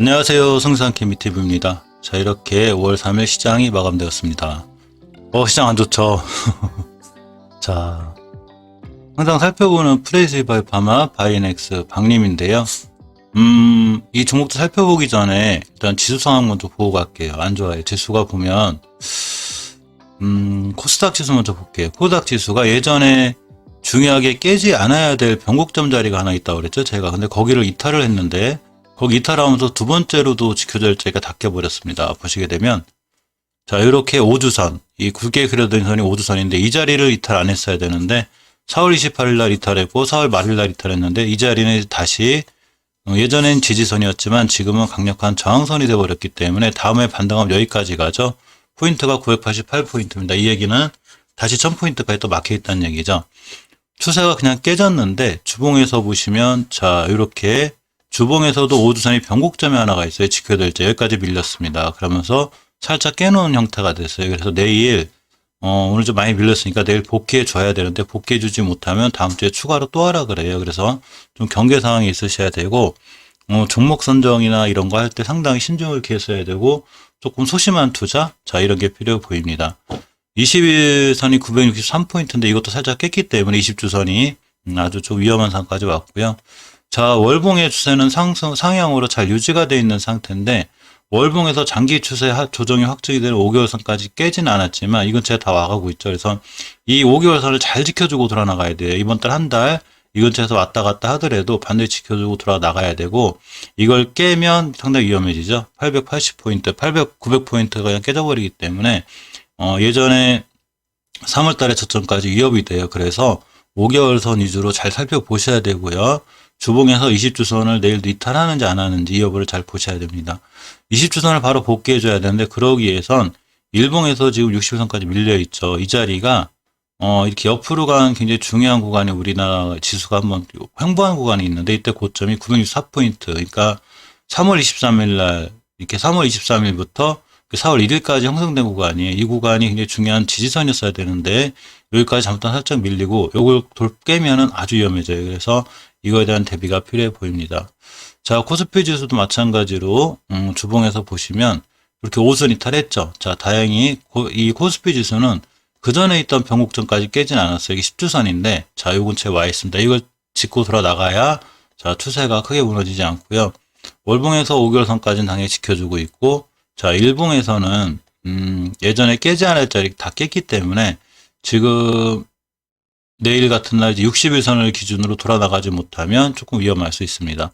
안녕하세요. 성산케미티브입니다. 자, 이렇게 5월 3일 시장이 마감되었습니다. 어, 시장 안 좋죠. 자, 항상 살펴보는 프레이즈 바이 파마, 바이넥스, 박림인데요. 음, 이 종목도 살펴보기 전에 일단 지수 상황 먼저 보고 갈게요. 안 좋아요. 지수가 보면, 음, 코스닥 지수 먼저 볼게요. 코스닥 지수가 예전에 중요하게 깨지 않아야 될 변곡점 자리가 하나 있다고 그랬죠. 제가. 근데 거기를 이탈을 했는데, 거기 이탈하면서 두 번째로도 지켜져 일 자리가 닫혀버렸습니다. 보시게 되면 자 이렇게 5주선 이 굵게 그려진 선이 5주선인데 이 자리를 이탈 안 했어야 되는데 4월 28일 날 이탈했고 4월 말일 날 이탈했는데 이 자리는 다시 어, 예전엔 지지선이었지만 지금은 강력한 저항선이 되어버렸기 때문에 다음에 반등하면 여기까지 가죠. 포인트가 988포인트입니다. 이 얘기는 다시 1000포인트까지 또 막혀 있다는 얘기죠. 추세가 그냥 깨졌는데 주봉에서 보시면 자 이렇게 주봉에서도 5주선이 변곡점이 하나가 있어요. 지켜야 될지 여기까지 밀렸습니다. 그러면서 살짝 깨놓은 형태가 됐어요. 그래서 내일 어, 오늘 좀 많이 밀렸으니까 내일 복귀해 줘야 되는데 복귀해 주지 못하면 다음 주에 추가로 또 하라 그래요. 그래서 좀 경계 상황이 있으셔야 되고 어, 종목 선정이나 이런 거 할 때 상당히 신중을 기했어야 되고 조금 소심한 투자 자 이런 게 필요해 보입니다. 21선이 963포인트인데 이것도 살짝 깼기 때문에 20주선이 아주 좀 위험한 상까지 왔고요. 자, 월봉의 추세는 상승, 상향으로 잘 유지가 되어 있는 상태인데, 월봉에서 장기 추세 하- 조정이 확정이 되는 5개월선까지 깨지는 않았지만, 이건 제가 다 와가고 있죠. 그래서 이 5개월선을 잘 지켜주고 돌아나가야 돼요. 이번 달 한 달, 이 근처에서 왔다 갔다 하더라도 반드시 지켜주고 돌아 나가야 되고, 이걸 깨면 상당히 위험해지죠. 880포인트, 800, 900포인트가 그냥 깨져버리기 때문에, 어, 예전에 3월 달에 저점까지 위협이 돼요. 그래서 5개월 선 위주로 잘 살펴보셔야 되고요. 주봉에서 20주선을 내일도 이탈하는지 안 하는지 이 여부를 잘 보셔야 됩니다. 20주선을 바로 복귀해 줘야 되는데 그러기 위해선 일봉에서 지금 60선까지 밀려 있죠. 이 자리가 어 이렇게 옆으로 가는 굉장히 중요한 구간이 우리나라 지수가 한번 횡보한 구간이 있는데 이때 고점이 964포인트. 그러니까 3월 23일 날 이렇게 3월 23일부터 4월 1일까지 형성된 구간이에요. 이 구간이 굉장히 중요한 지지선이었어야 되는데 여기까지 잘못하면 살짝 밀리고 요걸 돌 깨면은 아주 위험해져요. 그래서 이거에 대한 대비가 필요해 보입니다. 자, 코스피 지수도 마찬가지로 음, 주봉에서 보시면 이렇게 5선 이탈했죠. 자, 다행히 고- 이 코스피 지수는 그 전에 있던 변곡점까지 깨진 않았어요. 이게 10주선인데 자, 요 근처에 와 있습니다. 이걸 짚고 돌아 나가야 자, 추세가 크게 무너지지 않고요. 월봉에서 5개월선까지는 당연히 지켜주고 있고 자, 일봉에서는 음, 예전에 깨지 않을 자리 다 깼기 때문에 지금 내일 같은 날 이제 60일선을 기준으로 돌아나가지 못하면 조금 위험할 수 있습니다.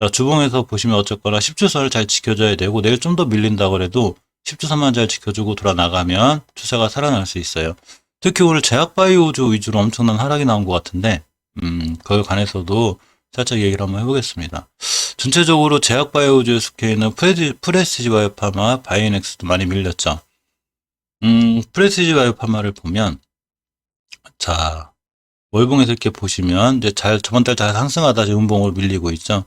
자, 주봉에서 보시면 어쨌거나 10주선을 잘 지켜줘야 되고 내일 좀 더 밀린다고 그래도 10주선만 잘 지켜주고 돌아 나가면 추세가 살아날 수 있어요. 특히 오늘 제약바이오주 위주로 엄청난 하락이 나온 것 같은데 음, 그걸 관해서도 살짝 얘기를 한번 해보겠습니다. 전체적으로 제약바이오주에 속해 있는 프레지, 프레스티지 바이오파마, 바이오넥스도 많이 밀렸죠. 음, 프레스티지 바이오파마를 보면 자, 월봉에서 이렇게 보시면 이제 잘 저번 달 잘 상승하다 지금 음봉으로 밀리고 있죠.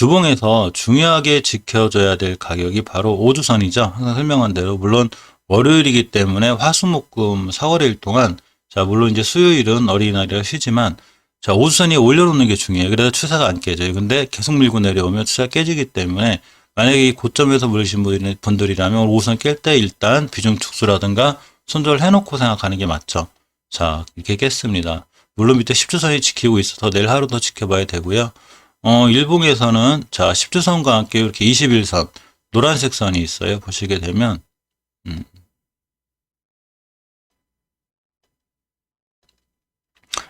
주봉에서 중요하게 지켜줘야 될 가격이 바로 5주선이죠. 항상 설명한 대로 물론 월요일이기 때문에 화수목금 4월일 동안 자 물론 이제 수요일은 어린이날이라 쉬지만 자 5주선이 올려놓는 게 중요해요. 그래서 추세가 안 깨져요. 근데 계속 밀고 내려오면 추세가 깨지기 때문에 만약에 이 고점에서 물리신 분들이라면 5주선 깰 때 일단 비중 축소라든가 손절을 해놓고 생각하는 게 맞죠. 자 이렇게 깼습니다. 물론 밑에 10주선이 지키고 있어서 내일 하루 더 지켜봐야 되고요. 어, 일봉에서는 자 10주선과 함께 이렇게 21선 노란색 선이 있어요. 보시게 되면 음.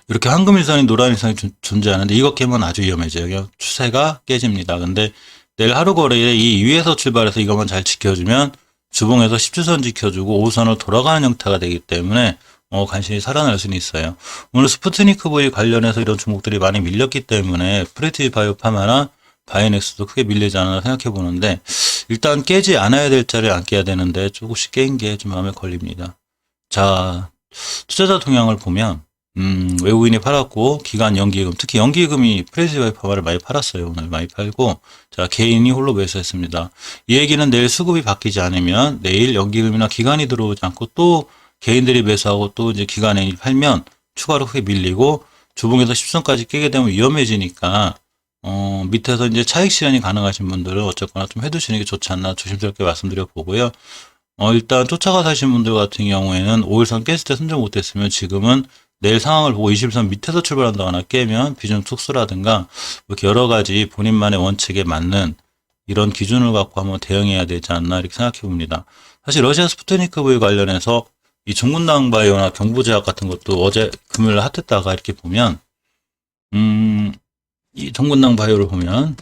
이렇게 황금일선이 노란일선이 존- 존재하는데 이것 깨면 아주 위험해져요. 추세가 깨집니다. 근데 내일 하루 거래에 이 위에서 출발해서 이것만 잘 지켜주면 주봉에서 10주선 지켜주고 5선을 돌아가는 형태가 되기 때문에 어, 간신히 살아날 수는 있어요. 오늘 스푸트니크 V 관련해서 이런 종목들이 많이 밀렸기 때문에 프레티 바이오 파마나 바이넥스도 크게 밀리지 않아 생각해 보는데 일단 깨지 않아야 될 자리를 안 깨야 되는데 조금씩 깬게좀 마음에 걸립니다. 자, 투자자 동향을 보면 음, 외국인이 팔았고 기관 연기금 특히 연기금이 프레티 바이오 파마를 많이 팔았어요. 오늘 많이 팔고 자, 개인이 홀로 매수했습니다. 이 얘기는 내일 수급이 바뀌지 않으면 내일 연기금이나 기관이 들어오지 않고 또 개인들이 매수하고 또 이제 기관이 팔면 추가로 크게 밀리고 주봉에서 10선까지 깨게 되면 위험해지니까 어, 밑에서 이제 차익 실현이 가능하신 분들은 어쨌거나 좀 해두시는 게 좋지 않나 조심스럽게 말씀드려 보고요. 어, 일단 쫓아가 사신 분들 같은 경우에는 5일선 깼을 때 선정 못했으면 지금은 내일 상황을 보고 21선 밑에서 출발한다거나 깨면 비중 특수라든가 이렇게 여러 가지 본인만의 원칙에 맞는 이런 기준을 갖고 한번 대응해야 되지 않나 이렇게 생각해 봅니다. 사실 러시아 스푸트니크 V 관련해서 이 종군당 바이오나 경부제약 같은 것도 어제 금요일 핫했다가 이렇게 보면 음, 이 종군당 바이오를 보면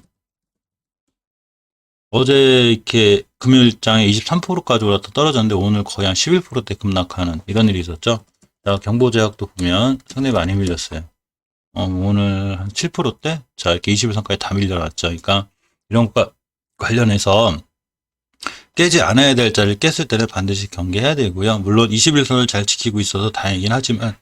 어제 이렇게 금요일장에 23%까지 올랐다 떨어졌는데 오늘 거의 한 11%대 급락하는 이런 일이 있었죠. 자, 경보제약도 보면 상당히 많이 밀렸어요. 어, 오늘 한 7%대? 자, 이렇게 21선까지 다 밀려났죠. 그러니까 이런 것과 관련해서 깨지 않아야 될 자리를 깼을 때는 반드시 경계해야 되고요. 물론 21선을 잘 지키고 있어서 다행이긴 하지만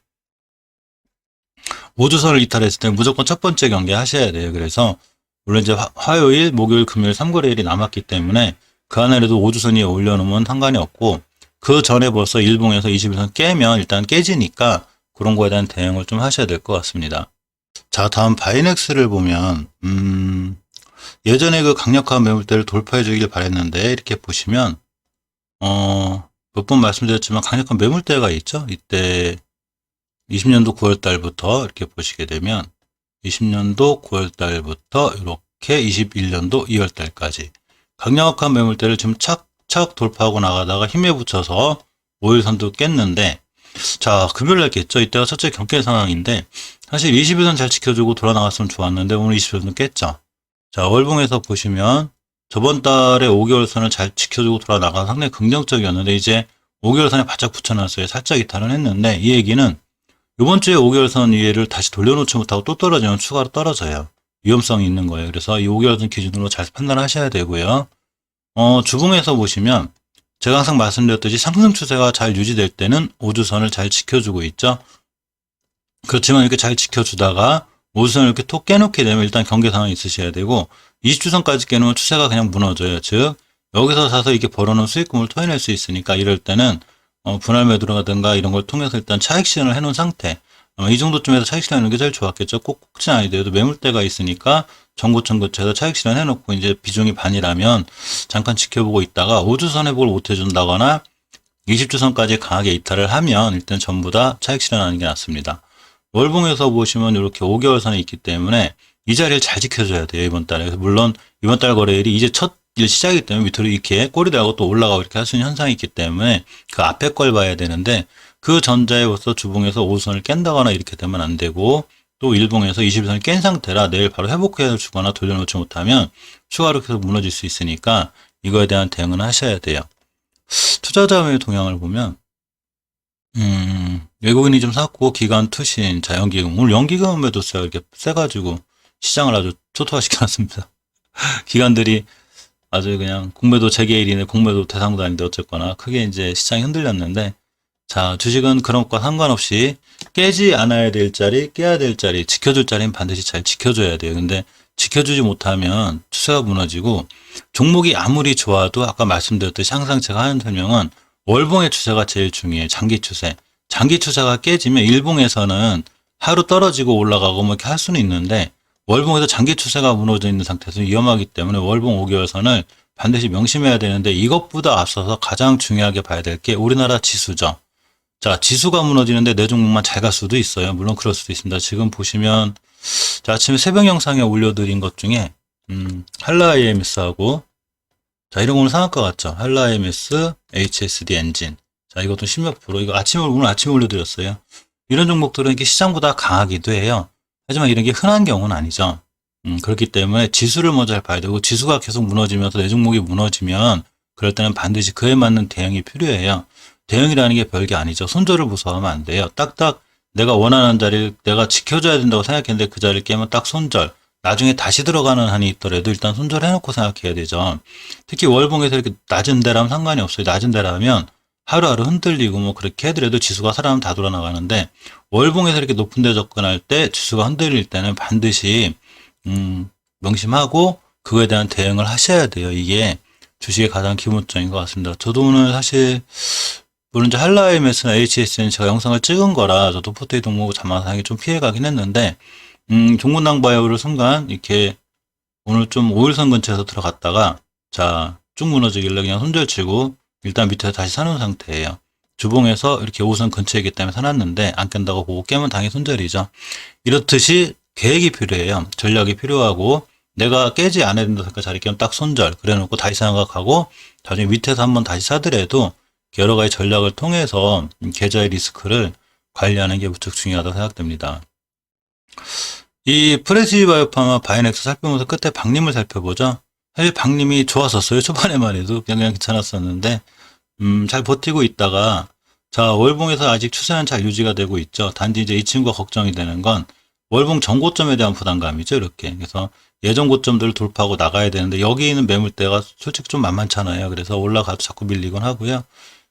5주선을 이탈했을 때 무조건 첫 번째 경계 하셔야 돼요. 그래서 물론 이제 화, 요일 목요일, 금요일 3거래일이 남았기 때문에 그 안에도 5주선 위에 올려놓으면 상관이 없고 그 전에 벌써 일봉에서 21선 깨면 일단 깨지니까 그런 거에 대한 대응을 좀 하셔야 될 것 같습니다. 자, 다음 바이넥스를 보면 음, 예전에 그 강력한 매물대를 돌파해 주길 바랬는데 이렇게 보시면 어, 몇 번 말씀드렸지만 강력한 매물대가 있죠. 이때 20년도 9월 달부터 이렇게 보시게 되면 20년도 9월 달부터 이렇게 21년도 2월 달까지 강력한 매물대를 지금 착착 돌파하고 나가다가 힘에 붙여서 5일선도 깼는데 자 금요일 날 깼죠. 이때가 첫째 경계 상황인데 사실 21선 잘 지켜주고 돌아 나갔으면 좋았는데 오늘 21선 깼죠. 자 월봉에서 보시면 저번 달에 5개월 선을 잘 지켜주고 돌아 나가 상당히 긍정적이었는데 이제 5개월 선에 바짝 붙여놨어요. 살짝 이탈은 했는데 이 얘기는 이번 주에 5개월 선 위에를 다시 돌려놓지 못하고 또 떨어지면 추가로 떨어져요. 위험성이 있는 거예요. 그래서 이 5개월 선 기준으로 잘 판단하셔야 되고요. 어, 주봉에서 보시면 제가 항상 말씀드렸듯이 상승 추세가 잘 유지될 때는 5주선을 잘 지켜주고 있죠. 그렇지만 이렇게 잘 지켜주다가 5주선을 이렇게 톡 깨놓게 되면 일단 경계 상황이 있으셔야 되고 20주선까지 깨놓으면 추세가 그냥 무너져요. 즉 여기서 사서 이렇게 벌어놓은 수익금을 토해낼 수 있으니까 이럴 때는 어, 분할 매도라든가 이런 걸 통해서 일단 차익 실현을 해놓은 상태. 어, 이 정도쯤에서 차익 실현하는 게 제일 좋았겠죠. 꼭 꼭지 아니더라도 매물대가 있으니까 정고천 근처에서 차익 실현 해놓고 이제 비중이 반이라면 잠깐 지켜보고 있다가 5주선 회복을 못 해준다거나 20주선까지 강하게 이탈을 하면 일단 전부 다 차익 실현하는 게 낫습니다. 월봉에서 보시면 이렇게 5개월 선에 있기 때문에 이 자리를 잘 지켜줘야 돼요 이번 달에. 물론 이번 달 거래일이 이제 첫 일 시작이기 때문에 밑으로 이렇게 꼬리 달고 또 올라가고 이렇게 할 수 있는 현상이 있기 때문에 그 앞에 걸 봐야 되는데 그 전자에 벌써 주봉에서 5선을 깬다거나 이렇게 되면 안 되고 또 일봉에서 21선을 깬 상태라 내일 바로 회복해 주거나 돌려놓지 못하면 추가로 계속 무너질 수 있으니까 이거에 대한 대응은 하셔야 돼요. 투자자의 동향을 보면 음, 외국인이 좀 샀고 기관 투신 자연기금 오늘 연기금 매도세가 이렇게 세가지고 시장을 아주 초토화시켜놨습니다. 기관들이 아주 그냥 공매도 재개일이네 공매도 대상도 아닌데 어쨌거나 크게 이제 시장이 흔들렸는데 자 주식은 그런 것과 상관없이 깨지 않아야 될 자리 깨야 될 자리 지켜줄 자리는 반드시 잘 지켜줘야 돼요 근데 지켜주지 못하면 추세가 무너지고 종목이 아무리 좋아도 아까 말씀드렸듯이 항상 제가 하는 설명은 월봉의 추세가 제일 중요해요 장기 추세 장기 추세가 깨지면 일봉에서는 하루 떨어지고 올라가고 뭐 이렇게 할 수는 있는데 월봉에서 장기 추세가 무너져 있는 상태에서 위험하기 때문에 월봉 5개월선을 반드시 명심해야 되는데 이것보다 앞서서 가장 중요하게 봐야 될 게 우리나라 지수죠. 자, 지수가 무너지는데 내 종목만 잘 갈 수도 있어요. 물론 그럴 수도 있습니다. 지금 보시면 자, 아침에 새벽 영상에 올려드린 것 중에 음, 한라 IMS하고 자, 이런 거는 상한가 같죠. 한라 IMS, HSD 엔진. 자, 이것도 10몇 프로. 이거 아침에 오늘 아침에 올려드렸어요. 이런 종목들은 이렇게 시장보다 강하기도 해요. 하지만 이런 게 흔한 경우는 아니죠. 음, 그렇기 때문에 지수를 먼저 잘 봐야 되고 지수가 계속 무너지면서 내 종목이 무너지면 그럴 때는 반드시 그에 맞는 대응이 필요해요. 대응이라는 게 별게 아니죠. 손절을 무서워하면 안 돼요. 딱딱 내가 원하는 자리를 내가 지켜줘야 된다고 생각했는데 그 자리를 깨면 딱 손절. 나중에 다시 들어가는 한이 있더라도 일단 손절해 놓고 생각해야 되죠. 특히 월봉에서 이렇게 낮은 데라면 상관이 없어요. 낮은 데라면 하루하루 흔들리고 뭐 그렇게 해더라도 지수가 살아나면 다 돌아나가는데 월봉에서 이렇게 높은 데 접근할 때 지수가 흔들릴 때는 반드시 음, 명심하고 그거에 대한 대응을 하셔야 돼요. 이게 주식의 가장 기본적인 것 같습니다. 저도 오늘 사실 물론 이제 할라임에스나 HS는 제가 영상을 찍은 거라 저도 포트의 동목 자만상에 좀 피해가긴 했는데 음, 종군당 바이오를 순간 이렇게 오늘 좀 5일선 근처에서 들어갔다가 자, 쭉 무너지길래 그냥 손절치고 일단 밑에서 다시 사놓은 상태예요. 주봉에서 이렇게 5선 근처에 있기 때문에 사놨는데 안 깬다고 보고 깨면 당연히 손절이죠. 이렇듯이 계획이 필요해요. 전략이 필요하고 내가 깨지 않아야 된다 자리 깨면 딱 손절 그래놓고 다시 생각하고 나중에 밑에서 한번 다시 사더라도 여러 가지 전략을 통해서 계좌의 리스크를 관리하는 게 무척 중요하다고 생각됩니다. 이 프레시 바이오파마 바이넥스 살펴보면서 끝에 박림을 살펴보죠. 사실 박림이 좋았었어요. 초반에만 해도 그냥, 그냥 괜찮았었는데 음, 잘 버티고 있다가 자 월봉에서 아직 추세는 잘 유지가 되고 있죠. 단지 이제 이 친구가 걱정이 되는 건 월봉 전고점에 대한 부담감이죠. 이렇게 그래서 예전 고점들을 돌파하고 나가야 되는데 여기 있는 매물대가 솔직히 좀 만만찮아요. 그래서 올라가도 자꾸 밀리곤 하고요.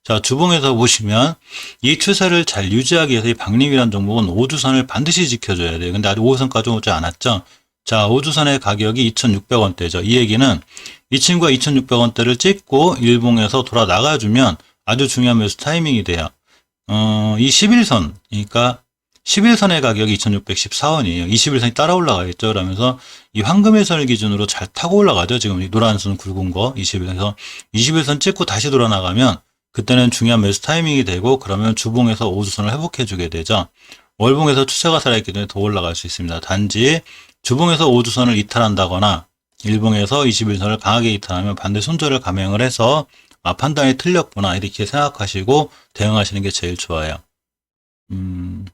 자, 주봉에서 보시면 이 추세를 잘 유지하기 위해서 이 박림이라는 종목은 5주선을 반드시 지켜줘야 돼요. 근데 아직 5호선까지 오지 않았죠. 자, 5주선의 가격이 2,600원대죠. 이 얘기는 이 친구가 2,600원대를 찍고 일봉에서 돌아 나가주면 아주 중요한 매수 타이밍이 돼요. 어, 이 11선, 그러니까 11선의 가격이 2,614원이에요. 21선이 따라 올라가겠죠. 그러면서 이 황금의 선을 기준으로 잘 타고 올라가죠. 지금 이 노란 선 굵은 거 21선에서 21선 찍고 다시 돌아 나가면 그때는 중요한 매수 타이밍이 되고 그러면 주봉에서 5주선을 회복해 주게 되죠. 월봉에서 추세가 살아있기 때문에 더 올라갈 수 있습니다. 단지 주봉에서 5주선을 이탈한다거나 일봉에서 21선을 강하게 이탈하면 반대 손절을 감행을 해서 아, 판단이 틀렸구나 이렇게 생각하시고 대응하시는 게 제일 좋아요. 음,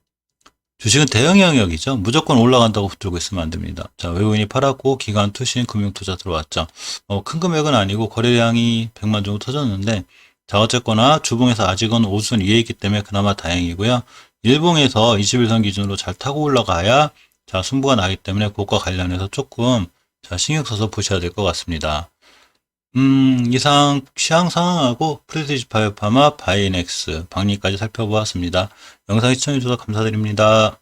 주식은 대형 영역이죠. 무조건 올라간다고 붙들고 있으면 안 됩니다. 자, 외국인이 팔았고 기관 투신 금융투자 들어왔죠. 어, 큰 금액은 아니고 거래량이 100만 정도 터졌는데 자, 어쨌거나 주봉에서 아직은 5순 위에 있기 때문에 그나마 다행이고요. 일봉에서 21선 기준으로 잘 타고 올라가야 자, 승부가 나기 때문에 그것과 관련해서 조금 자, 신경 써서 보셔야 될 것 같습니다. 음, 이상 시황 상황하고 프레시지 바이오파마 바이넥스 박리까지 살펴보았습니다. 영상 시청해주셔서 감사드립니다.